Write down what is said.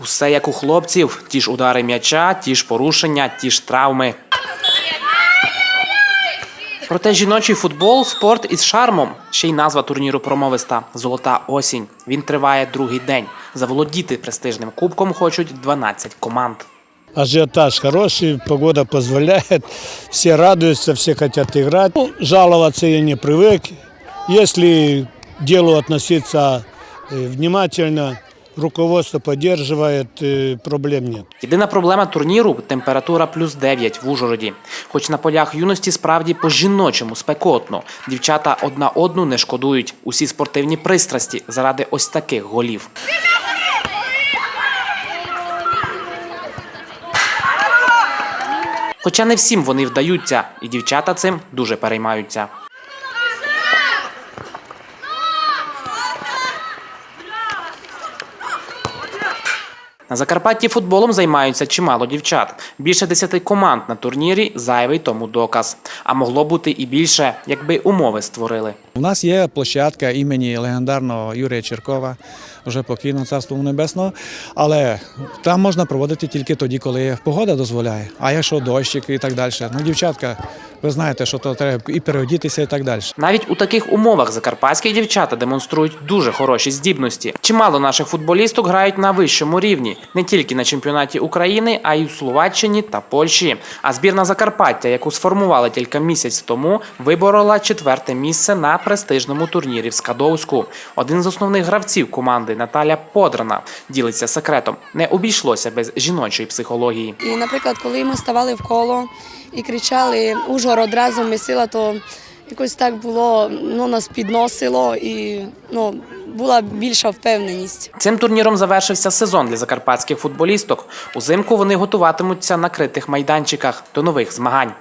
Усе як у хлопців: ті ж удари м'яча, ті ж порушення, ті ж травми. Проте жіночий футбол спорт із шармом. Ще й назва турніру промовиста Золота осінь. Він триває другий день. Заволодіти престижним кубком хочуть 12 команд. Ажиотаж хороший, погода позволяет, все радуются, все хотят играть. Ну, жаловаться я не привык. Если к делу относиться э, внимательно, руководство поддерживает, э, проблем нет. Єдина проблема турніру температура плюс 9 в Ужгороді. Хоч на полях юності справді по-жіночому спекотно. Дівчата одна одну не шкодують. Усі спортивні пристрасті заради ось таких голів. Хоча не всім вони вдаються, і дівчата цим дуже переймаються. На Закарпатті футболом займаються чимало дівчат. Більше десяти команд на турнірі зайвий тому доказ. А могло бути і більше, якби умови створили. У нас є площадка імені легендарного Юрія Черкова, вже покійного царство небесного. Але там можна проводити тільки тоді, коли погода дозволяє. А якщо дощик і так далі. Ну, дівчатка, ви знаєте, що то треба і переодітися, і так далі. Навіть у таких умовах закарпатські дівчата демонструють дуже хороші здібності. Чимало наших футболісток грають на вищому рівні, не тільки на чемпіонаті України, а й у Словаччині та Польщі. А збірна Закарпаття, яку сформували тільки місяць тому, виборола четверте місце на престижному турнірі в Скадовську. Один з основних гравців команди Наталя Подрана ділиться секретом. Не обійшлося без жіночої психології. І, наприклад, коли ми ставали в коло і кричали Ужгород разом ми сила, то якось так було, ну, нас підносило і ну, була більша впевненість. Цим турніром завершився сезон для закарпатських футболісток. Узимку вони готуватимуться на критих майданчиках до нових змагань.